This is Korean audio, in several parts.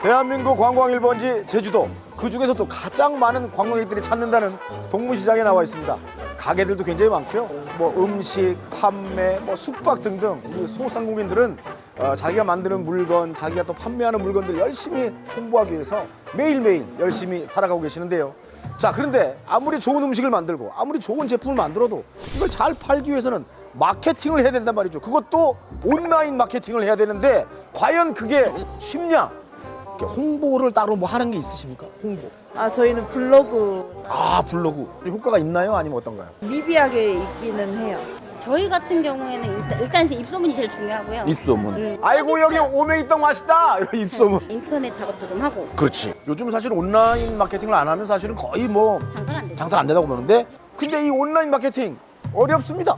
대한민국 관광 1번지 제주도 그 중에서 도 가장 많은 관광객들이 찾는다는 동문시장에 나와 있습니다. 가게들도 굉장히 많고요. 뭐 음식, 판매, 뭐 숙박 등등 이 소상공인들은 어, 자기가 만드는 물건, 자기가 또 판매하는 물건들 열심히 홍보하기 위해서 매일매일 열심히 살아가고 계시는데요. 자, 그런데 아무리 좋은 음식을 만들고 아무리 좋은 제품을 만들어도 이걸 잘 팔기 위해서는 마케팅을 해야 된단 말이죠. 그것도 온라인 마케팅을 해야 되는데 과연 그게 쉽냐? 이렇게 홍보를 따로 뭐 하는 게 있으십니까? 홍보. 아 저희는 블로그 아 블로그 효과가 있나요? 아니면 어떤가요? 미비하게 있기는 해요. 저희 같은 경우에는 일단, 일단 입소문이 제일 중요하고요. 입소문. 음. 아이고 여기 오메이떡 맛있다. 이런 입소문. 인터넷 작업도 좀 하고 그렇지. 요즘 사실 온라인 마케팅을 안 하면 사실은 거의 뭐 장사가 안 되죠. 장사 안 된다고 보는데 근데 이 온라인 마케팅 어렵습니다.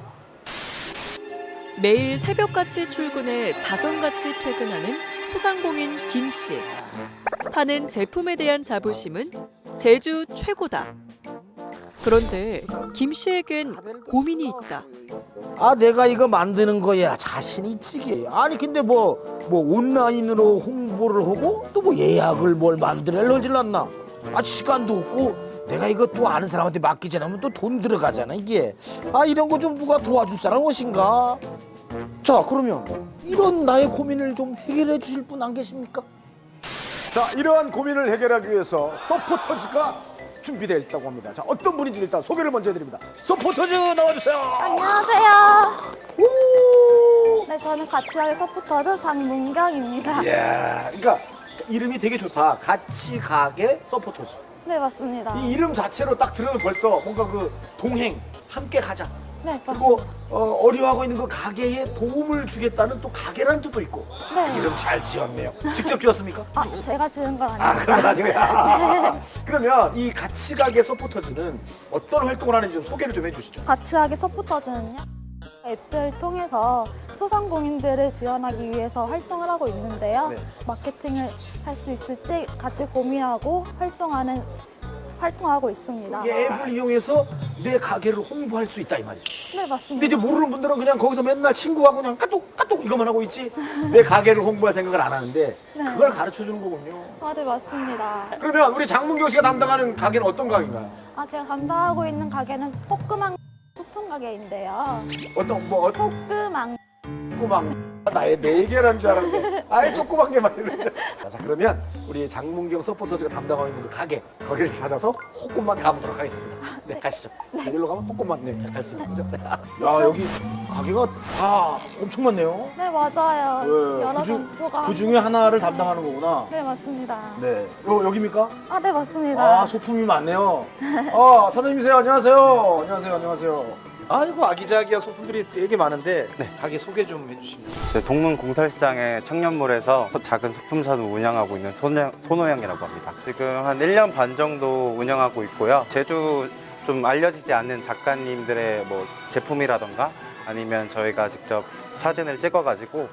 매일 새벽같이 출근해 자정같이 퇴근하는 소상공인 김 씨. 파는 제품에 대한 자부심은 제주 최고다. 그런데 김 씨에겐 고민이 있다. 아 내가 이거 만드는 거야. 자신 있지 아니 근데 뭐 뭐 온라인으로 홍보를 하고 또 뭐 예약을 뭘 않나? 아 시간도 없고 내가 이거 또 아는 사람한테 맡기지 않으면 또 돈 들어가잖아 이게. 아 이런 거 좀 누가 도와줄 사람 무엇인가? 자 그러면 이런 나의 고민을 좀 해결해 주실 분 안 계십니까 자 이러한 고민을 해결하기 위해서 서포터즈가 준비되어 있다고 합니다 자 어떤 분인지 일단 소개를 먼저 해드립니다 서포터즈 나와주세요 안녕하세요. 오! 네, 저는 가치하게 서포터즈 장문경입니다. 이야, 그러니까 이름이 되게 좋다. 같이 가게 서포터즈. 네, 맞습니다. 이 이름 자체로 딱 들으면 벌써 뭔가 그 동행, 함께 가자. 네, 그리고. 어, 어려워하고 있는 그 가게에 도움을 주겠다는 또 가게라는 뜻도 있고. 네. 이름 잘 지었네요. 직접 지었습니까? 아, 제가 지은 건 아, 그럼. 나중에. 그러면 이 같이 가게 서포터즈는 어떤 활동을 하는지 좀 소개를 좀 해주시죠. 가치하게 서포터즈는요. 앱을 통해서 소상공인들을 지원하기 위해서 활동을 하고 있는데요. 네. 마케팅을 할 수 있을지 같이 고민하고 활동하는 활동하고 있습니다. 이 앱을 이용해서 내 가게를 홍보할 수 있다 이 말이죠. 네, 근데 맞습니다. 이제 모르는 분들은 그냥 거기서 맨날 친구하고 그냥 까똑 까똑 이것만 하고 있지 내 가게를 홍보할 생각을 안 하는데 네. 그걸 가르쳐 주는 거군요. 아, 네, 맞습니다. 그러면 우리 장문경 씨가 담당하는 가게는 어떤 가게인가요? 아, 제가 담당하고 있는 가게는 포크망 소품 가게인데요. 어떤 뭐 어떤 조그만 나의 네 개란 줄 알았는데 아예 조그만 개만 있는데 자 그러면 우리 장문경 서포터즈가 담당하고 있는 그 가게 거기를 찾아서 호꼼만 가보도록 하겠습니다. 네 가시죠. 여기로 가면 호꼼만 네갈 수 있는 거죠. 네. 야 여기 가게가 다 엄청 많네요. 네, 맞아요. 네, 여러 그중- 점포가 그 중에 하나를 담당하는 거구나. 네, 맞습니다. 네. 요, 여기입니까? 아, 네, 맞습니다. 아, 소품이 많네요. 아, 사장님이세요. 안녕하세요. 안녕하세요. 안녕하세요. 아이고, 아기자기한 소품들이 되게 많은데 가게 소개 좀 해주시면. 네, 동문 공설시장의 청년몰에서 작은 소품사를 운영하고 있는 손호- 손호영이라고 합니다. 지금 한 1년 반 정도 운영하고 있고요. 제주 좀 알려지지 않는 작가님들의 뭐 제품이라던가 아니면 저희가 직접 사진을 찍어가지고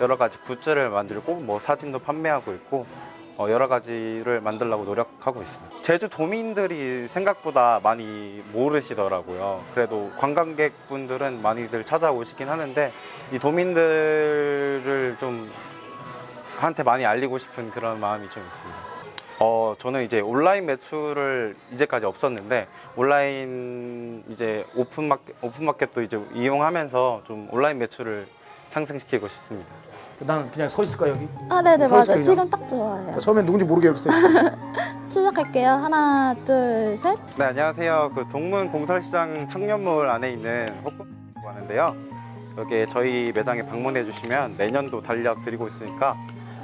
여러 가지 굿즈를 만들고 뭐 사진도 판매하고 있고 어, 여러 가지를 만들려고 노력하고 있습니다. 제주 도민들이 생각보다 많이 모르시더라고요. 그래도 관광객분들은 많이들 찾아오시긴 하는데 이 도민들을 좀 한테 많이 알리고 싶은 그런 마음이 좀 있습니다. 어, 저는 이제 온라인 매출을 이제까지 없었는데 온라인 이제 오픈 마켓 오픈 마켓도 이제 이용하면서 좀 온라인 매출을 상승시키고 싶습니다. 나는 그냥 서 있을까, 여기? 아, 네, 네, 서 맞아요. 지금 딱 좋아요. 처음엔 누군지 모르게 이렇게 서 있어요. 시작할게요. 하나, 둘, 셋. 네, 안녕하세요. 그 동문 공설시장 청년몰 안에 있는 호꾸라고 하는데요. 여기에 저희 매장에 방문해 주시면 내년도 달력 드리고 있으니까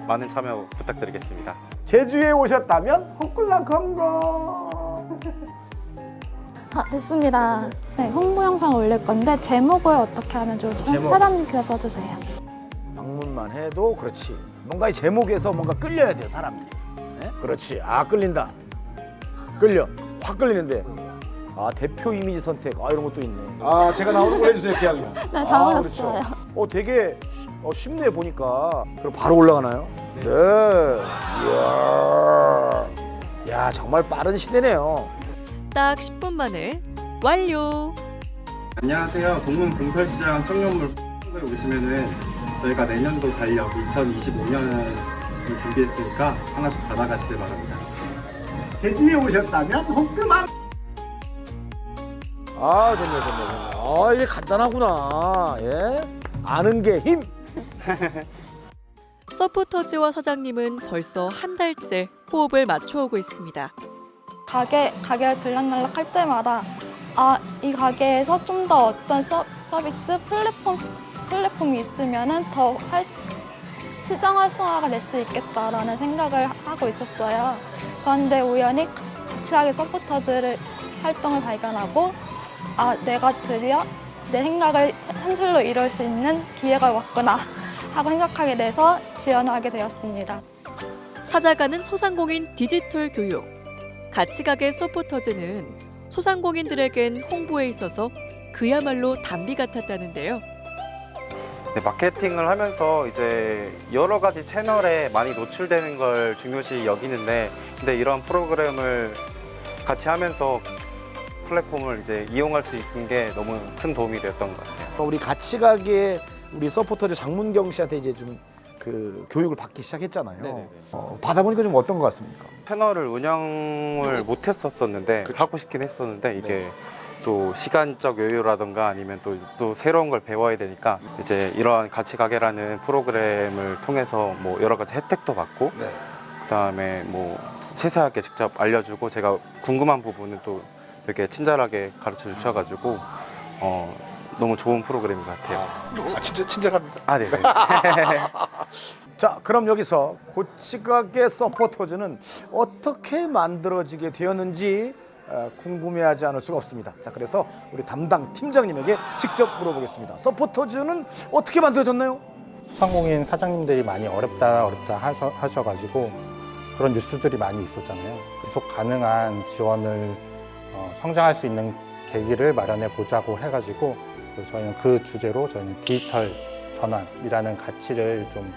많은 참여 부탁드리겠습니다. 제주에 오셨다면 호꿀랑 건강. 아, 됐습니다. 네, 홍보 영상 올릴 건데 제목을 어떻게 하면 좋을지 제목. 사장님께서 써주세요. 방문만 해도 그렇지. 뭔가 이 제목에서 뭔가 끌려야 돼요, 사람들이. 네? 그렇지. 아, 끌린다. 끌려. 확 끌리는데. 아, 대표 이미지 선택. 아, 이런 것도 있네. 아, 제가 나오는 걸 해주세요, 그냥. 네, 다 아. 그렇죠. 어, 되게 쉬- 어, 쉽네, 보니까. 그럼 바로 올라가나요? 네. 이야. 야, 정말 빠른 시대네요. 딱 10분 만에 완료. 안녕하세요. 동문 공설시장 청년 몰에 오시면은 저희가 내년도 달력 2025년 좀 준비했으니까 하나씩 받아가시길 바랍니다. 제주에 오셨다면 호크만 아 좋네 좋네 좋네. 아 이게 간단하구나. 예. 아는 게 힘. 서포터즈와 사장님은 벌써 한 달째 호흡을 맞춰오고 있습니다. 가게 가게 들락날락 할 때마다 아 이 가게에서 좀 더 어떤 서, 서비스 플랫폼 플랫폼이 있으면은 더 할, 시장 활성화가 될 수 있겠다라는 생각을 하고 있었어요. 그런데 우연히 하게 서포터즈를 활동을 발견하고 아 내가 드디어 내 생각을 현실로 이룰 수 있는 기회가 왔구나 하고 생각하게 돼서 지원하게 되었습니다. 찾아가는 소상공인 디지털 교육. 같이 가게 서포터즈는 소상공인들에겐 홍보에 있어서 그야말로 담비 같았다는데요. 네, 마케팅을 하면서 이제 여러 가지 채널에 많이 노출되는 걸 중요시 여기는데 근데 이런 프로그램을 같이 하면서 플랫폼을 이제 이용할 수 있는 게 너무 큰 도움이 되었던 것 같아요. 우리 같이 가기에 우리 서포터즈 장문경 씨한테 이제 좀 그 교육을 받기 시작했잖아요. 네네네. 어, 받아보니까 좀 어떤 것 같습니까? 채널을 운영을 못 했었었는데 하고 싶긴 했었는데 이게 또 시간적 여유라던가 아니면 또, 또 새로운 걸 배워야 되니까 이제 이러한 같이 가게라는 프로그램을 통해서 뭐 여러 가지 혜택도 받고 네. 그다음에 뭐 세세하게 직접 알려주고 제가 궁금한 부분은 또 되게 친절하게 가르쳐 주셔가지고 어 너무 좋은 프로그램인 것 같아요. 아 진짜 친절합니다. 아 네. 네. 자, 그럼 여기서 고치가게 서포터즈는 어떻게 만들어지게 되었는지 어, 궁금해하지 않을 수가 없습니다. 자, 그래서 우리 담당 팀장님에게 직접 물어보겠습니다. 서포터즈는 어떻게 만들어졌나요? 소상공인 사장님들이 많이 어렵다 어렵다 하셔, 하셔가지고 그런 뉴스들이 많이 있었잖아요. 지속 가능한 지원을 어, 성장할 수 있는 계기를 마련해 보자고 해가지고 그래서 저희는 그 주제로 저희는 디지털 전환이라는 가치를 좀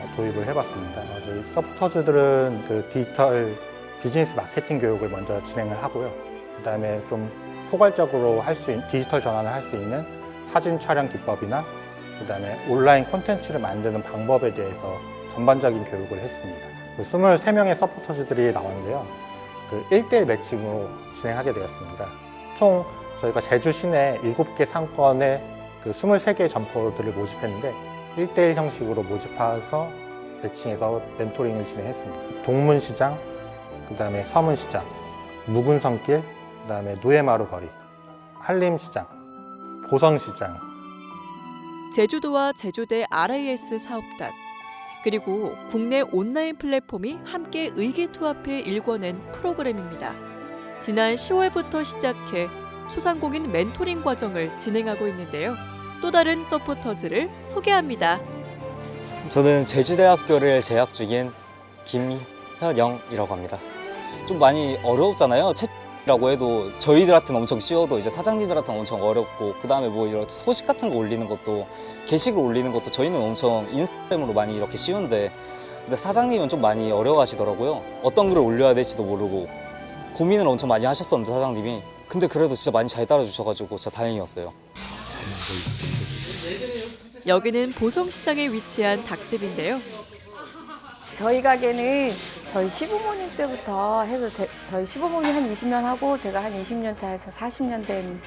어, 도입을 해봤습니다. 어, 저희 서포터즈들은 그 디지털 비즈니스 마케팅 교육을 먼저 진행을 하고요. 그 다음에 좀 포괄적으로 할 수 있는 디지털 전환을 할 수 있는 사진 촬영 기법이나 그 다음에 온라인 콘텐츠를 만드는 방법에 대해서 전반적인 교육을 했습니다. 그 23명의 서포터즈들이 나왔는데요. 그 1대1 매칭으로 진행하게 되었습니다. 총 저희가 제주 시내 7개 상권에 그 23개의 점포들을 모집했는데 1대1 형식으로 모집해서 매칭해서 멘토링을 진행했습니다. 동문시장, 그 다음에 서문시장, 묵은성길, 그 다음에 누에마루 거리, 한림시장, 보성시장, 제주도와 제주대 RIS 사업단 그리고 국내 온라인 플랫폼이 함께 의기투합해 일궈낸 프로그램입니다. 지난 10월부터 시작해 소상공인 멘토링 과정을 진행하고 있는데요. 또 다른 서포터즈를 소개합니다. 저는 제주대학교를 재학 중인 김현영이라고 합니다. 좀 많이 어려웠잖아요. 채라고 해도 저희들한테는 엄청 쉬워도 이제 사장님들한테는 엄청 어렵고 그 다음에 뭐 이런 소식 같은 거 올리는 것도 게시글 올리는 것도 저희는 엄청 인스타그램으로 많이 이렇게 쉬운데 근데 사장님은 좀 많이 어려워하시더라고요. 어떤 글을 올려야 될지도 모르고 고민을 엄청 많이 하셨었는데 사장님이 근데 그래도 진짜 많이 잘 따라주셔가지고 진짜 다행이었어요. 여기는 보성시장에 위치한 닭집인데요. 저희 가게는 저희 시부모님 때부터 해서 제- 저희 시부모님 한 20년 하고 제가 한 20년 차 해서 40년 된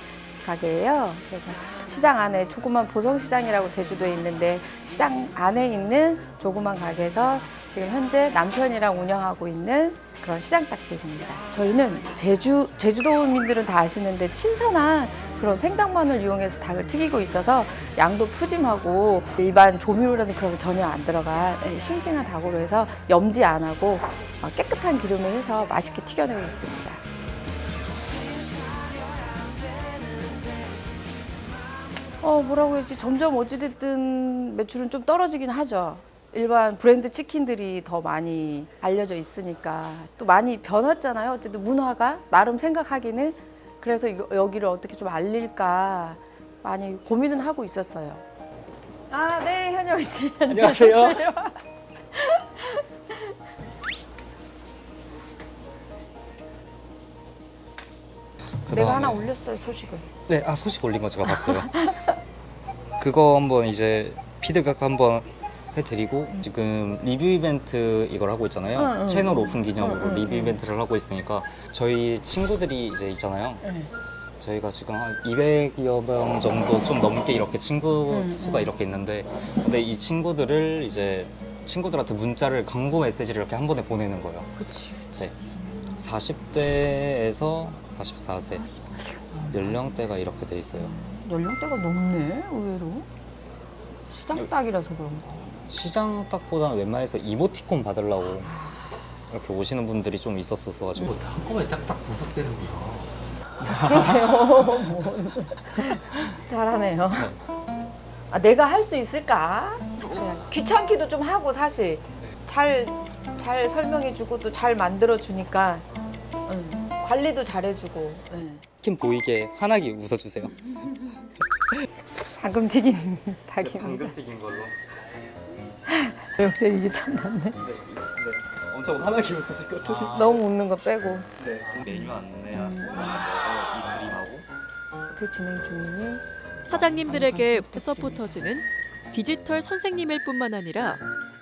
가게예요. 그래서 시장 안에 조그만 보성시장이라고 제주도에 있는데 시장 안에 있는 조그만 가게에서 지금 현재 남편이랑 운영하고 있는 그런 시장 닭집입니다. 저희는 제주 제주도민들은 다 아시는데 신선한 그런 생닭만을 이용해서 닭을 튀기고 있어서 양도 푸짐하고 일반 조미료라든 그런 거 전혀 안 들어간 예, 싱싱한 닭으로 해서 염지 안 하고 어, 깨끗한 기름을 해서 맛있게 튀겨내고 있습니다. 어 뭐라고 해야지 점점 어찌됐든 매출은 좀 떨어지긴 하죠. 일반 브랜드 치킨들이 더 많이 알려져 있으니까 또 많이 변했잖아요. 어쨌든 문화가 나름 생각하기는 그래서 이거, 여기를 어떻게 좀 알릴까 많이 고민은 하고 있었어요. 아, 네, 현영 씨. 안녕하세요. 내가 하나 올렸어요, 소식을. 네, 아 소식 올린 거 제가 봤어요. 그거 한번 이제 피드백 한번 해드리고 지금 리뷰 이벤트 이걸 하고 있잖아요. 응, 응. 채널 오픈 기념으로 응, 응, 리뷰 응. 이벤트를 하고 있으니까 저희 친구들이 이제 있잖아요. 네. 저희가 지금 한 200여 명 정도 좀 넘게 이렇게 친구 응, 수가 이렇게 있는데 근데 이 친구들을 이제 친구들한테 문자를 광고 메시지를 이렇게 한 번에 보내는 거예요. 그치. 네. 40대에서 44세 연령대가 이렇게 돼 있어요. 연령대가 높네, 의외로. 시장 딱이라서 그런가. 시장 딱보다는 웬만해서 이모티콘 받으려고 이렇게 오시는 분들이 좀 있었어서 가지고 한꺼번에 딱딱 분석되는구나. 잘하네요. 아, 내가 할 수 있을까? 그냥 귀찮기도 좀 하고 사실 잘, 잘 설명해주고 또 잘 만들어주니까 응. 관리도 잘해주고 응. 스킨 보이게 환하게 웃어주세요. 방금 튀긴 닭입니다. 튀긴 걸로. 근데 이게 참 낫네. 엄청 환하게 웃으시거든요. 너무 웃는 거 빼고 네. 메뉴 안내하고 이 그림하고 그 진행 중이니 사장님들에게 서포터즈는 디지털 선생님일 뿐만 아니라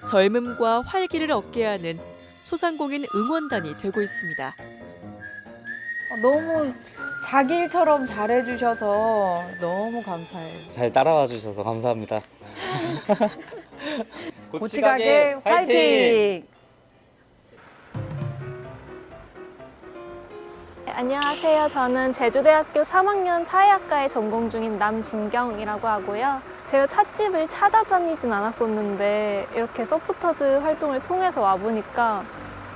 젊음과 활기를 얻게 하는 소상공인 응원단이 되고 있습니다. 어, 너무 자기 일처럼 잘해주셔서 너무 감사해요. 잘 따라와 주셔서 감사합니다. 고치가게 화이팅! 네, 안녕하세요. 저는 제주대학교 3학년 사회학과에 전공 중인 남진경이라고 하고요. 제가 찻집을 찾아다니진 않았었는데 이렇게 서포터즈 활동을 통해서 와보니까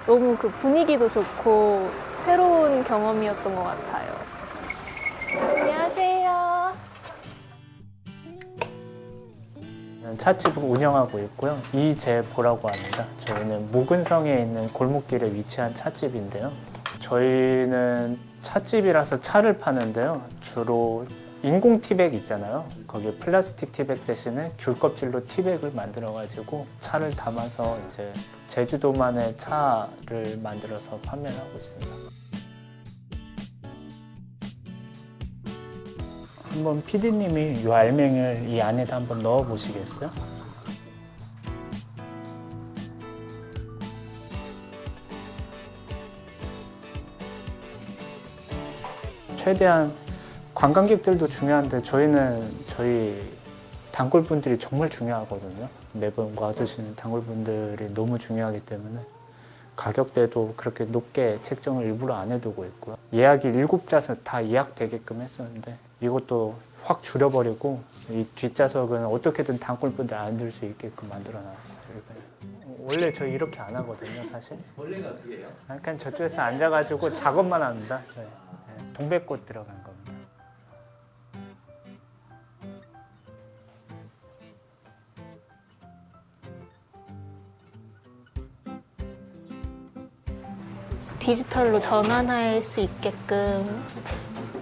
너무 그 분위기도 좋고 새로운 경험이었던 것 같아요. 찻집을 운영하고 있고요. 이재보라고 합니다. 저희는 묵은성에 있는 골목길에 위치한 찻집인데요. 저희는 찻집이라서 차를 파는데요. 주로 인공 티백 있잖아요. 거기에 플라스틱 티백 대신에 귤 껍질로 티백을 만들어 가지고 차를 담아서 이제 제주도만의 차를 만들어서 판매를 하고 있습니다. 한번 PD님이 이 알맹이를 이 안에다 한번 넣어 보시겠어요? 최대한 관광객들도 중요한데 저희는 저희 단골분들이 정말 중요하거든요. 매번 와주시는 단골분들이 너무 중요하기 때문에 가격대도 그렇게 높게 책정을 일부러 안 해두고 있고요. 예약이 일곱 좌석 다 예약되게끔 했었는데 이것도 확 줄여버리고 이 뒷좌석은 어떻게든 단골분들 앉을 수 있게끔 만들어 놨어요. 이번에. 원래 저 이렇게 안 하거든요, 사실. 원래가 어떻게 해요? 약간 저쪽에서 앉아가지고 작업만 합니다. 저희. 네, 동백꽃 들어간 겁니다. 디지털로 전환할 수 있게끔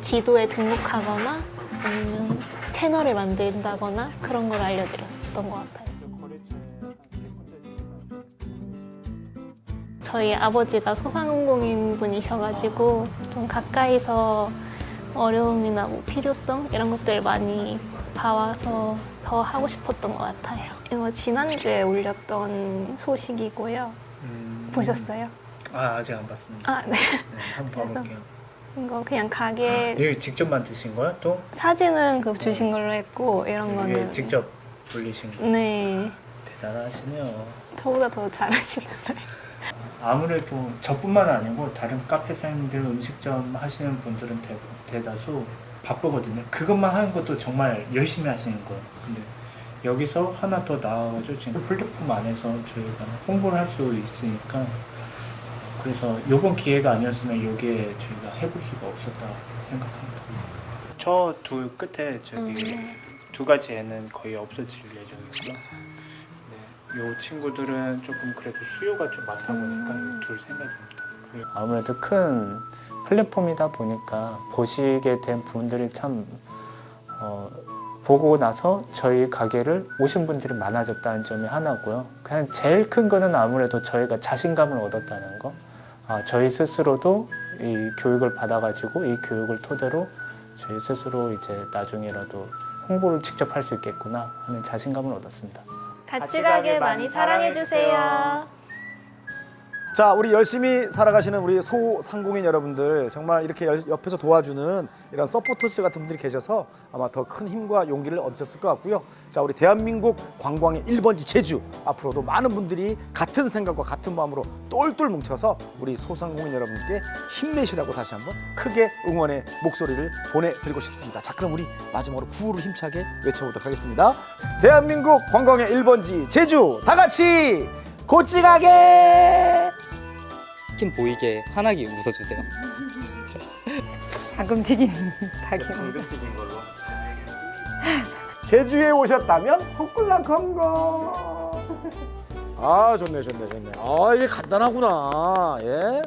지도에 등록하거나 아니면 채널을 만든다거나 그런 걸 알려드렸던 것 같아요. 저희 아버지가 소상공인 분이셔가지고 좀 가까이서 어려움이나 뭐 필요성 이런 것들 많이 봐와서 더 하고 싶었던 것 같아요. 이거 지난주에 올렸던 소식이고요. 보셨어요? 아 아직 안 봤습니다. 아, 네. 네, 한번 봐볼게요. 이거 그냥 가게 이거 직접 만드신 거야? 또 사진은 그 주신 걸로 했고 이런 이게 거는 직접 올리신 거? 네 대단하시네요. 저보다 더 잘하시더라고요. 아무래도 저뿐만 아니고 다른 카페 사장님들 음식점 하시는 분들은 대, 대다수 바쁘거든요. 그것만 하는 것도 정말 열심히 하시는 거예요. 근데 여기서 하나 더 나와가지고 지금 플랫폼 안에서 저희가 홍보를 할 수 있으니까 그래서 이번 기회가 아니었으면 여기에 저희가 해볼 수가 없었다 생각합니다. 저 둘 끝에 저기 두 가지 애는 거의 없어질 예정이고요. 네, 요 친구들은 조금 그래도 수요가 좀 많다 보니까 이둘 생각입니다. 아무래도 큰 플랫폼이다 보니까 보시게 된 분들이 참 어, 보고 나서 저희 가게를 오신 분들이 많아졌다는 점이 하나고요. 그냥 제일 큰 거는 아무래도 저희가 자신감을 얻었다는 거. 아, 저희 스스로도 이 교육을 받아가지고 이 교육을 토대로 저희 스스로 이제 나중에라도 홍보를 직접 할 수 있겠구나 하는 자신감을 얻었습니다. 같이 가게 많이 사랑해주세요. 자, 우리 열심히 살아가시는 우리 소상공인 여러분들 정말 이렇게 열- 옆에서 도와주는 이런 서포터스 같은 분들이 계셔서 아마 더 큰 힘과 용기를 얻으셨을 것 같고요. 자, 우리 대한민국 관광의 1번지 제주 앞으로도 많은 분들이 같은 생각과 같은 마음으로 똘똘 뭉쳐서 우리 소상공인 여러분께 힘내시라고 다시 한번 크게 응원의 목소리를 보내드리고 싶습니다. 자, 그럼 우리 마지막으로 구호를 힘차게 외쳐보도록 하겠습니다. 대한민국 관광의 1번지 제주 다 같이 고찌가게 치킨 보이게 환하게 웃어주세요. 방금 튀긴 닭이 제주에 오셨다면 호꿀랑 건강. 아 좋네 좋네 좋네. 아 이게 간단하구나. 예